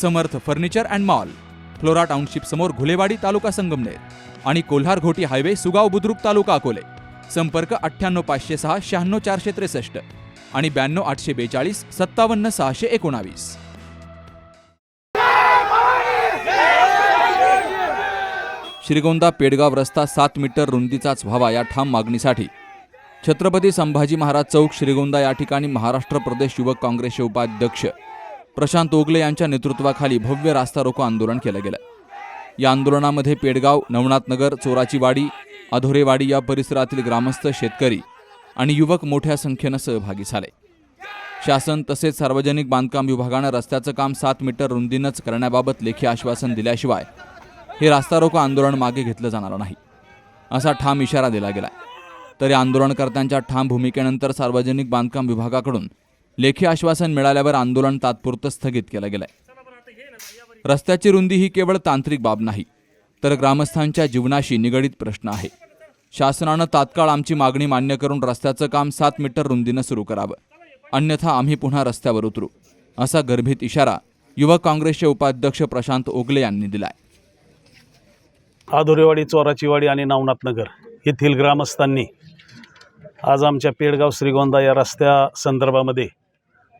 Samarth furniture and mall Flora township समोर घुलेवाडी तालुका संगमनेर आणि Kolhar Ghoti highway Sugaon Budruk तालुका अकोले. संपर्क अठ्ठ्याण्णव पाचशे सहा शहाण्णव चारशे त्रेसष्ट आणि ब्याण्णव आठशे बेचाळीस सत्तावन्न सहाशे एकोणावीस. श्रीगोंदा पेडगाव रस्ता सात मीटर रुंदीचाच व्हावा या ठाम मागणीसाठी छत्रपती संभाजी महाराज चौक श्रीगोंदा या ठिकाणी महाराष्ट्र प्रदेश युवक काँग्रेसचे उपाध्यक्ष प्रशांत ओगले यांच्या नेतृत्वाखाली भव्य रास्ता रोको आंदोलन केलं गेलं. या आंदोलनामध्ये पेडगाव नवनाथनगर चोराचीवाडी अधोरेवाडी या परिसरातील ग्रामस्थ शेतकरी आणि युवक मोठ्या संख्येनं सहभागी झाले. शासन तसेच सार्वजनिक बांधकाम विभागानं रस्त्याचं काम सात मीटर रुंदीनंच करण्याबाबत लेखी आश्वासन दिल्याशिवाय हे रास्ता रोको आंदोलन मागे घेतलं जाणार नाही असा ठाम इशारा दिला गेला तरी आंदोलनकर्त्यांच्या ठाम भूमिकेनंतर सार्वजनिक बांधकाम विभागाकडून लेखी आश्वासन मिळाल्यावर आंदोलन तात्पुरतं स्थगित केलं गेलंय. रस्त्याची रुंदी ही केवळ तांत्रिक बाब नाही तर ग्रामस्थांच्या जीवनाशी निगडीत प्रश्न आहे. शासनानं तात्काळ आमची मागणी मान्य करून रस्त्याचं काम सात मीटर रुंदीनं सुरू करावं. अन्यथा आम्ही पुन्हा रस्त्यावर उतरू असा गर्भित इशारा युवक काँग्रेसचे उपाध्यक्ष प्रशांत ओगले यांनी दिलाय. आधुरेवाडी चोराचीवाडी आणि नवनाथनगर येथील ग्रामस्थांनी आज आमच्या पेडगाव श्रीगोंदा या रस्त्या संदर्भामध्ये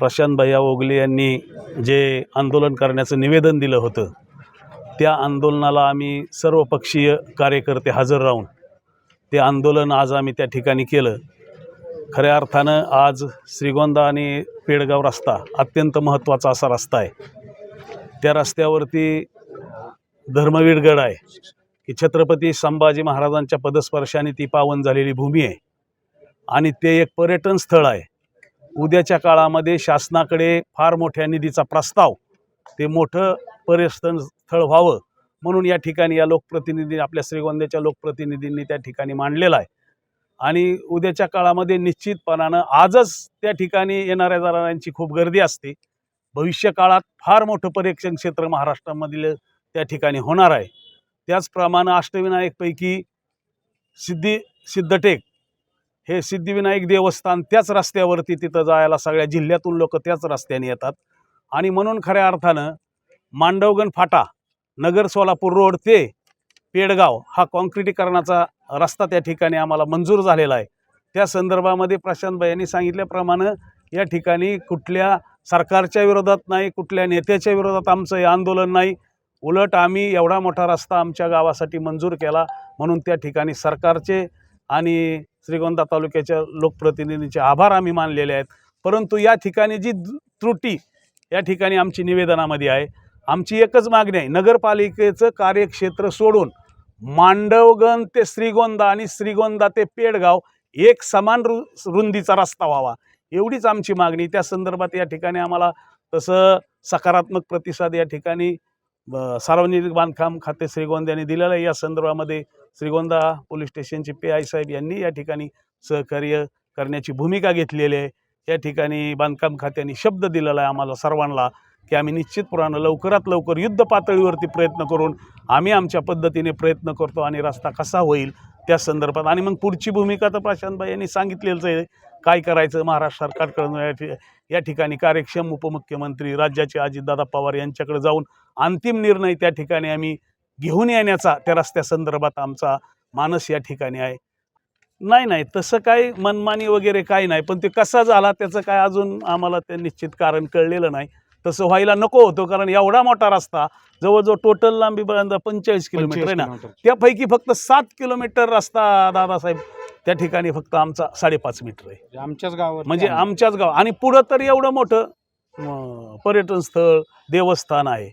प्रशांत भैया ओगले यांनी जे आंदोलन करण्याचं निवेदन दिलं होतं त्या आंदोलनाला आम्ही सर्वपक्षीय कार्यकर्ते हजर राहून ते आंदोलन आज आम्ही त्या ठिकाणी केलं. खऱ्या अर्थानं आज श्रीगोंदा आणि पेडगाव रस्ता अत्यंत महत्त्वाचा असा रस्ता आहे. त्या रस्त्यावरती धर्मवीरगड आहे की छत्रपती संभाजी महाराजांच्या पदस्पर्शाने ती पावन झालेली भूमी आहे. आणि ते एक पर्यटन स्थळ आहे. उद्याच्या काळामध्ये शासनाकडे फार मोठ्या निधीचा प्रस्ताव ते मोठं पर्यटन स्थळ व्हावं म्हणून या ठिकाणी या लोकप्रतिनिधी आपल्या श्रीगोंद्याच्या लोकप्रतिनिधींनी त्या ठिकाणी मांडलेला आहे. आणि उद्याच्या काळामध्ये निश्चितपणानं आजच त्या ठिकाणी येणाऱ्या जाणाऱ्यांची खूप गर्दी असते. भविष्य काळात फार मोठं पर्यटन क्षेत्र महाराष्ट्रामधील त्या ठिकाणी होणार आहे. त्याचप्रमाणे अष्टविनायकपैकी सिद्धी सिद्धटेक हे सिद्धिविनायक देवस्थान त्याच रस्त्यावरती तिथं जायला सगळ्या जिल्ह्यातून लोक त्याच रस्त्याने येतात. आणि म्हणून खऱ्या अर्थानं मांडवगण फाटा नगर सोलापूर रोड ते पेडगाव हा कॉन्क्रिटीकरणाचा रस्ता त्या ठिकाणी आम्हाला मंजूर झालेला आहे. त्या संदर्भामध्ये प्रशांत यांनी सांगितल्याप्रमाणे या ठिकाणी कुठल्या सरकारच्या विरोधात नाही कुठल्या नेत्याच्या विरोधात आमचं हे आंदोलन नाही. उलट आम्ही एवढा मोठा रस्ता आमच्या गावासाठी मंजूर केला म्हणून त्या ठिकाणी सरकारचे आणि श्रीगोंदा तालुक्याच्या लोकप्रतिनिधींचे आभार आम्ही मानलेले आहेत. परंतु या ठिकाणी जी त्रुटी या ठिकाणी आमची निवेदनामध्ये आहे आमची एकच मागणी आहे नगरपालिकेचं कार्यक्षेत्र सोडून मांडवगण ते श्रीगोंदा आणि श्रीगोंदा ते पेडगाव एक समान रु रुंदीचा रस्ता व्हावा एवढीच आमची मागणी. त्या संदर्भात या ठिकाणी आम्हाला तसं सकारात्मक प्रतिसाद या ठिकाणी सार्वजनिक बांधकाम खाते श्रीगोंद यांनी दिलेलं आहे. या संदर्भामध्ये श्रीगोंदा पोलीस स्टेशनचे पी आय साहेब यांनी या ठिकाणी सहकार्य करण्याची भूमिका घेतलेली आहे. या ठिकाणी बांधकाम खात्याने शब्द दिलेला आहे आम्हाला सर्वांना की आम्ही निश्चितपणानं लवकरात लवकर युद्ध पातळीवरती प्रयत्न करून आम्ही आमच्या पद्धतीने प्रयत्न करतो आणि रस्ता कसा होईल त्या संदर्भात. आणि मग पुढची भूमिका तर प्रशांतभाई यांनी सांगितलेलंच आहे. काय करायचं? महाराष्ट्र सरकारकडून या या ठिकाणी कार्यक्षम उपमुख्यमंत्री राज्याचे अजितदादा पवार यांच्याकडे जाऊन अंतिम निर्णय त्या ठिकाणी आम्ही घेऊन येण्याचा त्या रस्त्यासंदर्भात आमचा मानस या ठिकाणी आहे. नाही नाही तसं काही मनमानी वगैरे काही नाही पण ते कसा झाला त्याचं काय अजून आम्हाला ते निश्चित कारण कळलेलं नाही. तसं व्हायला नको होतं कारण एवढा मोठा रस्ता जवळजवळ टोटल लांबी पंचेचाळीस किलोमीटर आहे ना? त्यापैकी फक्त सात किलोमीटर रस्ता दादासाहेब त्या ठिकाणी फक्त आमचा साडेपाच मीटर आहे. आमच्याच गावात म्हणजे आमच्याच गाव आणि पुढं तर एवढं मोठं पर्यटन स्थळ देवस्थान आहे.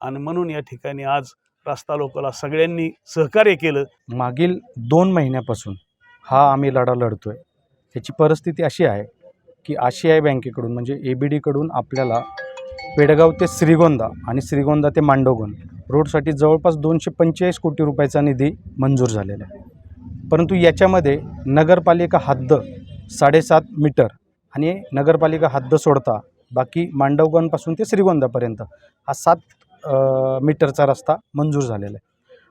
आणि म्हणून या ठिकाणी आज रस्ता लोकाला सगळ्यांनी सहकार्य केलं. मागील दोन महिन्यापासून हा आम्ही लढा लढतोय. त्याची परिस्थिती अशी आहे की आशियाई बँकेकडून म्हणजे ए बी डीकडून आपल्याला पेडगाव ते श्रीगोंदा आणि श्रीगोंदा ते मांडवगण रोडसाठी जवळपास दोनशे पंचेचाळीस कोटी रुपयाचा निधी मंजूर झालेला आहे. परंतु याच्यामध्ये नगरपालिका हद्द साडेसात मीटर आणि नगरपालिका हद्द सोडता बाकी मांडवगणपासून ते श्रीगोंदापर्यंत हा सात मीटरचा रस्ता मंजूर झालेला आहे.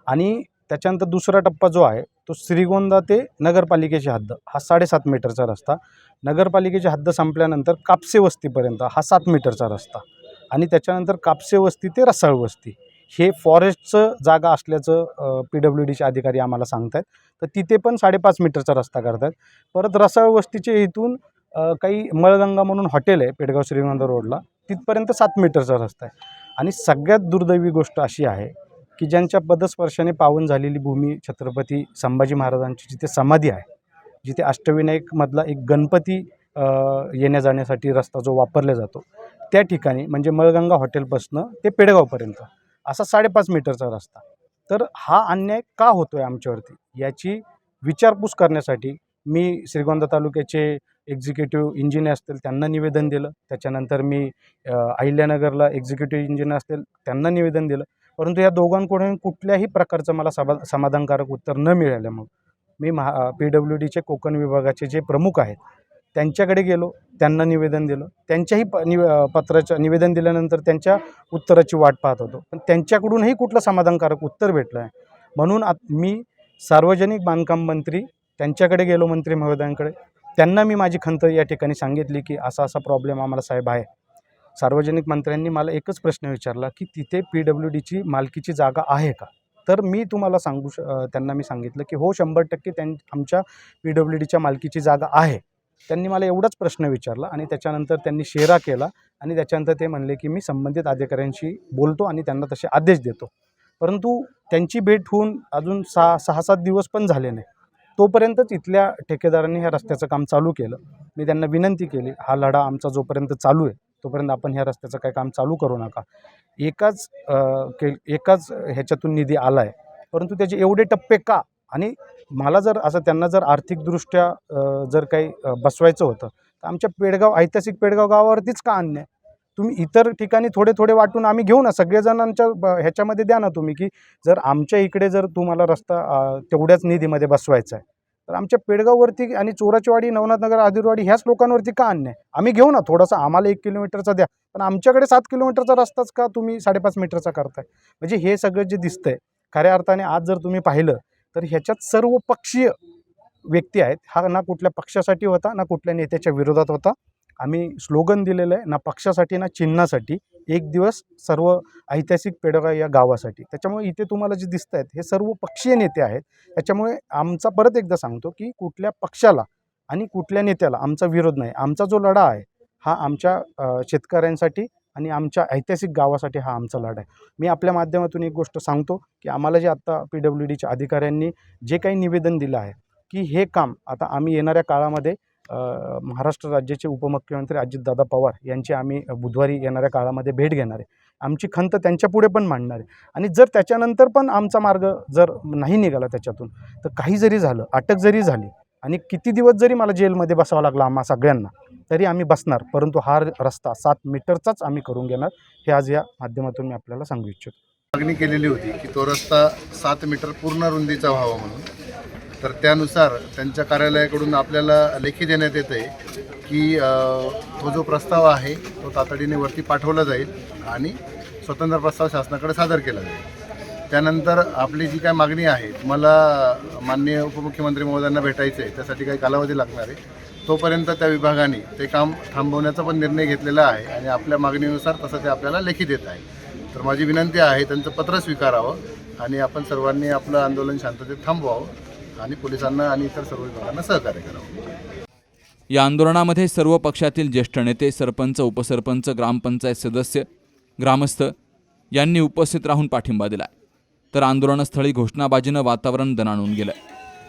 आणि त्याच्यानंतर दुसरा टप्पा जो आहे तो श्रीगोंदा ते नगरपालिकेची हद्द. हा साडेसात मीटरचा रस्ता. नगरपालिकेची हद्द संपल्यानंतर कापसे वस्तीपर्यंत हा सात मीटरचा रस्ता. आणि त्याच्यानंतर कापसे वस्ती ते रसाळ वस्ती. हे फॉरेस्टचं जागा असल्याचं पी डब्ल्यू डीचे अधिकारी आम्हाला सांगत आहेत तर तिथे पण साडेपाच मीटरचा रस्ता करतात परत रसाळ वस्तीचे इथून काही मळगंगा म्हणून हॉटेल आहे पेडगाव श्रीगोंदा रोडला. तिथपर्यंत सात मीटरचा रस्ता आहे. आणि सगळ्यात दुर्दैवी गोष्ट अशी आहे की ज्यांच्या पदस्पर्शाने पावन झालेली भूमी छत्रपती संभाजी महाराजांची जिथे समाधी आहे जिथे अष्टविनायकमधला एक गणपती येण्या जाण्यासाठी रस्ता जो वापरला जातो त्या ठिकाणी म्हणजे मळगंगा हॉटेलपासनं ते पेडगावपर्यंत असा साडेपाच मीटरचा रस्ता. तर हा अन्याय का होतो आहे आमच्यावरती? याची विचारपूस करण्यासाठी मी श्रीगोंदा तालुक्याचे एक्झिक्युटिव्ह इंजिनियर असतील त्यांना निवेदन दिलं. त्याच्यानंतर मी अहिल्यानगरला एक्झिक्युटिव्ह इंजिनियर असतील त्यांना निवेदन दिलं. परंतु या दोघांकडून कुठल्याही प्रकारचं मला समा समाधानकारक उत्तर न मिळाल्यामुळं मी महा पी डब्ल्यू डीचे कोकण विभागाचे जे प्रमुख आहेत त्यांच्याकडे गेलो त्यांना निवेदन दिलं. त्यांच्याही प निव पत्राच्या निवेदन दिल्यानंतर त्यांच्या उत्तराची वाट पाहत होतो. पण त्यांच्याकडूनही कुठलं समाधानकारक उत्तर भेटलं आहे म्हणून आत मी सार्वजनिक बांधकाम मंत्री त्यांच्याकडे गेलो मंत्री महोदयांकडे. त्यांना मी माझी खंत या ठिकाणी सांगितली की असा असा प्रॉब्लेम आम्हाला साहेब आहे. सार्वजनिक मंत्र्यांनी मला एकच प्रश्न विचारला की तिथे पी डब्ल्यू डीची मालकीची जागा आहे का? तर मी तुम्हाला सांगू श त्यांना मी सांगितलं की हो शंभर टक्के त्यां आमच्या पी डब्ल्यू डीच्या मालकीची जागा आहे. त्यांनी मला एवढाच प्रश्न विचारला आणि त्याच्यानंतर त्यांनी शेरा केला आणि त्याच्यानंतर ते म्हणले की मी संबंधित अधिकाऱ्यांशी बोलतो आणि त्यांना तसे आदेश देतो. परंतु त्यांची भेट होऊन अजून सहा सहा सात दिवस पण झाले नाही. तोपर्यंतच इथल्या ठेकेदारांनी ह्या रस्त्याचं काम चालू केलं. मी त्यांना विनंती केली हा लढा आमचा जोपर्यंत चालू आहे तोपर्यंत आपण ह्या रस्त्याचं काही काम चालू करू नका. एकाच के एकाच ह्याच्यातून निधी आला आहे परंतु त्याचे एवढे टप्पे का? आणि मला जर असं त्यांना जर आर्थिकदृष्ट्या जर काही बसवायचं होतं तर आमच्या पेडगाव ऐतिहासिक पेडगाव गावावरतीच का अन्याय? तुम्ही इतर ठिकाणी थोडे थोडे वाटून आम्ही घेऊ ना. सगळेजणांच्या ब- ह्याच्यामध्ये द्या ना तुम्ही की जर आमच्या इकडे जर तुम्हाला रस्ता तेवढ्याच निधीमध्ये बसवायचा आहे तर आमच्या पेडगाववरती आणि चोराचीवाडी नवनाथनगर आदिरवाडी ह्याच लोकांवरती का अन्याय? आम्ही घेऊ ना. थोडासा आम्हाला एक किलोमीटरचा द्या. पण आमच्याकडे सात किलोमीटरचा रस्ताच का तुम्ही साडेपाच मीटरचा करताय? म्हणजे हे सगळं जे दिसतंय खऱ्या अर्थाने आज जर तुम्ही पाहिलं तर ह्याच्यात सर्व पक्षीय व्यक्ती आहेत. हा ना कुठल्या पक्षासाठी होता ना कुठल्या नेत्याच्या विरोधात होता. आम्ही स्लोगन दिलेलं आहे ना पक्षासाठी ना चिन्हासाठी. एक दिवस सर्व ऐतिहासिक पेडगा या गावासाठी. त्याच्यामुळे इथे तुम्हाला जे दिसत आहेत हे सर्व पक्षीय नेते आहेत. त्याच्यामुळे आमचा परत एकदा सांगतो की कुठल्या पक्षाला आणि कुठल्या नेत्याला आमचा विरोध नाही. आमचा जो लढा आहे हा आमच्या शेतकऱ्यांसाठी आणि आमच्या ऐतिहासिक गावासाठी हा आमचा लढा आहे. मी आपल्या माध्यमातून एक गोष्ट सांगतो की आम्हाला जे आत्ता पी डब्ल्यू डीच्या अधिकाऱ्यांनी जे काही निवेदन दिलं आहे की हे काम आता आम्ही येणाऱ्या काळामध्ये महाराष्ट्र राज्याचे उपमुख्यमंत्री अजितदादा पवार यांची आम्ही बुधवारी येणाऱ्या काळामध्ये भेट घेणार आहे. आमची खंत त्यांच्यापुढे पण मांडणार आहे. आणि जर त्याच्यानंतर पण आमचा मार्ग जर नाही निघाला त्याच्यातून तर काही जरी झालं अटक जरी झाली आणि किती दिवस जरी मला जेलमध्ये बसावं लागला आम्हा सगळ्यांना तरी आम्ही बसणार. परंतु हा रस्ता सात मीटरचाच आम्ही करून घेणार हे आज या माध्यमातून मी आपल्याला सांगू इच्छितो. मागणी केलेली होती की तो रस्ता सात मीटर पूर्ण रुंदीचा व्हावा म्हणून. तर त्यानुसार त्यांच्या कार्यालयाकडून आपल्याला लेखी देण्यात येतं आहे की तो जो प्रस्ताव आहे तो तातडीने वरती पाठवला जाईल आणि स्वतंत्र प्रस्ताव शासनाकडे सादर केला जाईल. त्यानंतर आपली जी काय मागणी आहे मला माननीय उपमुख्यमंत्री महोदयांना भेटायचं आहे त्यासाठी काही कालावधी लागणार आहे तोपर्यंत त्या विभागाने ते काम थांबवण्याचा पण निर्णय घेतलेला आहे आणि आपल्या मागणीनुसार तसं ते आपल्याला लेखी देत आहे. तर माझी विनंती आहे त्यांचं पत्र स्वीकारावं आणि आपण सर्वांनी आपलं आंदोलन शांततेत थांबवावं. आणि पोलिसांना आणि इतर सर्व विभागांना सहकार्य करावं. या आंदोलनामध्ये सर्व पक्षातील ज्येष्ठ नेते सरपंच उपसरपंच ग्रामपंचायत सदस्य ग्रामस्थ यांनी उपस्थित राहून पाठिंबा दिला तर आंदोलनस्थळी घोषणाबाजीनं वातावरण दणाणून गेलं.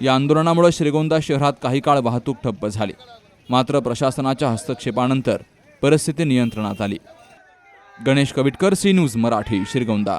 या आंदोलनामुळे श्रीगोंदा शहरात काही काळ वाहतूक ठप्प झाली. मात्र प्रशासनाच्या हस्तक्षेपानंतर परिस्थिती नियंत्रणात आली. Ganesh Kavitkar C news Marathi Shrigonda.